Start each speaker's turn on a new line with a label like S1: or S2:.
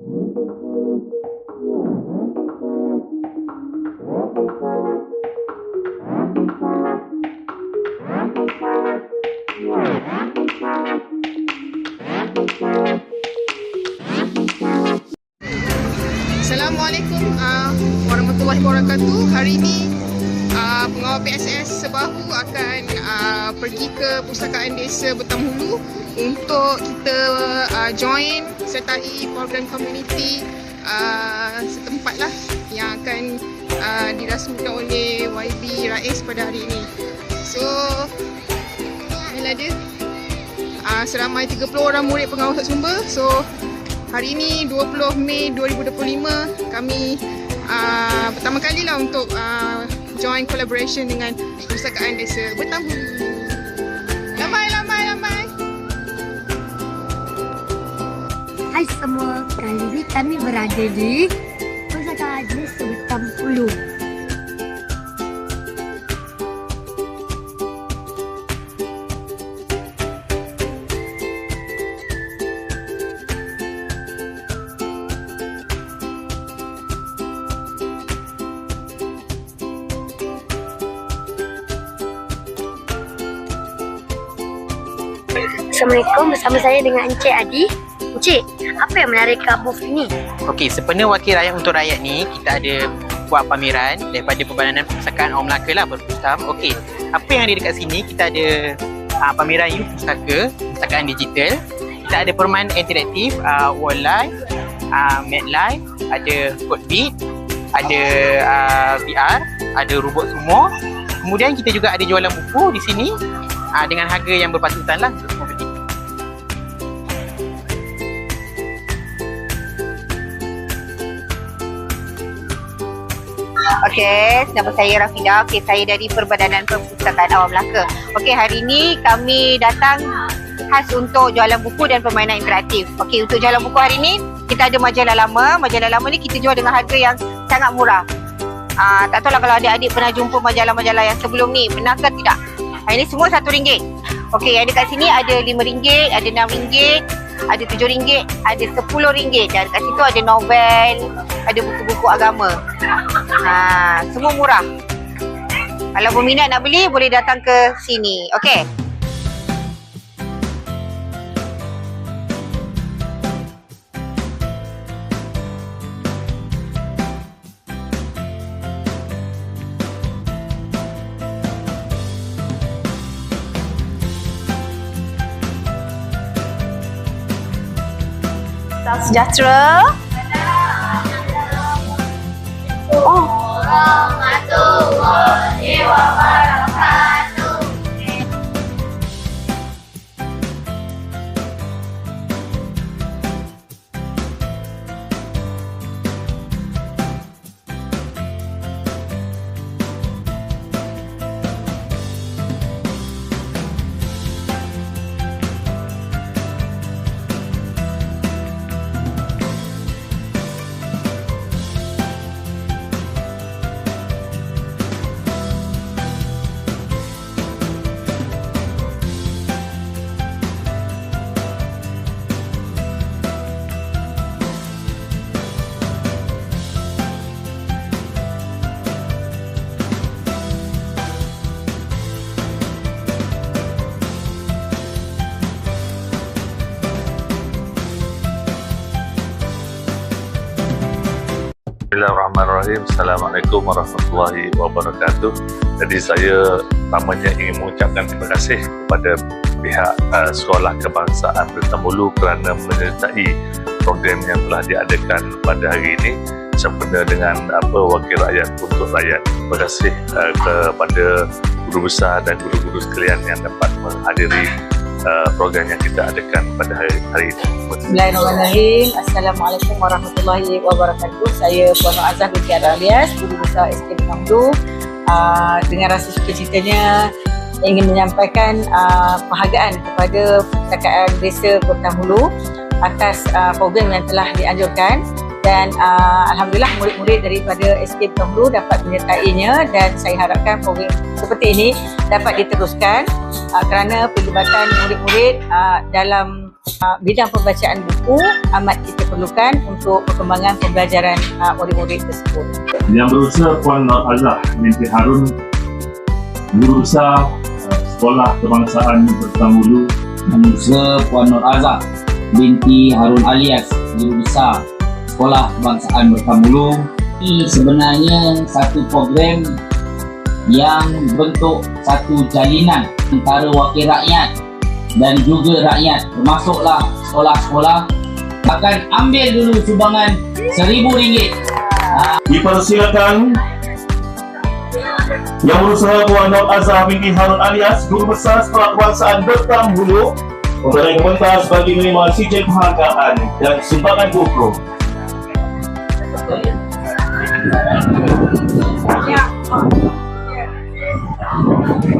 S1: Assalamualaikum uh, warahmatullahi wabarakatuh. Hari ini uh, pengawal PSS Sebahu akan uh, pergi ke Pustakaan Desa Betam Hulu untuk kita uh, join sertai program community uh, setempat lah yang akan uh, dirasmikan oleh YB Rais pada hari ini. So, inilah dia. Uh, seramai 30 orang murid pengawal sumber. So, Hari ini 20 Mei 2025 kami uh, pertama kali lah untuk uh, join collaboration dengan Pustakaan Desa Betam Hulu. Lambai, lambai, lambai.
S2: Hai semua, kali ini kami berada di Pusaka Desa Betam Assalamualaikum, bersama saya dengan Encik Adi. Encik, apa yang menarik ke booth ini?
S3: Okey, sepenuh wakil rakyat untuk rakyat ni kita ada buat pameran daripada Perbadanan Perpustakaan Orang Melaka lah Berpustam. Okey, apa yang ada dekat sini kita ada uh, pameran You Pustaka, perpustakaan digital. Kita ada permainan interaktif, uh, wall life, uh, mat life, ada code beat, ada uh, VR, ada robot semua. Kemudian kita juga ada jualan buku di sini uh, dengan harga yang berpatutan lah.
S4: Okey, nama saya Rafida. Okey, saya dari Perbadanan Perpustakaan Awam Melaka. Okey, hari ini kami datang khas untuk jualan buku dan permainan interaktif. Okey, untuk jualan buku hari ini kita ada majalah lama. Majalah lama ni kita jual dengan harga yang sangat murah. Ah, tak tahu lah kalau adik-adik pernah jumpa majalah-majalah yang sebelum ni. Pernah ke tidak? Hari ini semua RM1. Okey, yang dekat sini ada RM5, ada RM6, ada RM7, ada RM10 dan dekat situ ada novel, ada buku-buku agama. Ha, semua murah. Kalau berminat nak beli boleh datang ke sini. Okey. Salam sejahtera. Oh,
S5: Bismillahirrahmanirrahim. Assalamualaikum warahmatullahi wabarakatuh. Jadi saya pertamanya ingin mengucapkan terima kasih kepada pihak uh, Sekolah Kebangsaan Bertamulu kerana menyertai program yang telah diadakan pada hari ini sempena dengan apa wakil rakyat untuk rakyat. Terima kasih uh, kepada guru besar dan guru-guru sekalian yang dapat menghadiri uh, program yang kita adakan pada hari, hari ini.
S6: Bismillahirrahmanirrahim. Assalamualaikum warahmatullahi wabarakatuh. Saya Puan Nur Azhar binti alias Guru Besar SK Kamdu. Uh, dengan rasa sukacitanya ingin menyampaikan uh, penghargaan kepada Perpustakaan Desa Kota Hulu atas uh, program yang telah dianjurkan dan uh, Alhamdulillah murid-murid daripada SK Hulu dapat menyertainya dan saya harapkan program seperti ini dapat diteruskan uh, kerana pelibatan murid-murid uh, dalam Uh, bidang pembacaan buku amat kita perlukan untuk perkembangan pembelajaran uh, murid-murid tersebut.
S7: Yang berusaha Puan Nur Azhar binti Harun Guru Besar uh, Sekolah Kebangsaan Bertamulu
S8: Manusia Puan Nur Azhar binti Harun Alias Guru Besar Sekolah Kebangsaan Bertamulu ini sebenarnya satu program yang bentuk satu jalinan antara wakil rakyat dan juga rakyat. Termasuklah sekolah-sekolah. Akan ambil dulu sumbangan seribu ringgit
S7: Dipersilakan. Yang berusaha Puan Nur Azhar binti Harun alias Guru Besar Sekolah Kebangsaan Bertam Hulu Mempunyai komentar sebagai menerima sijil penghargaan dan sumbangan buku. 一二，一二，二，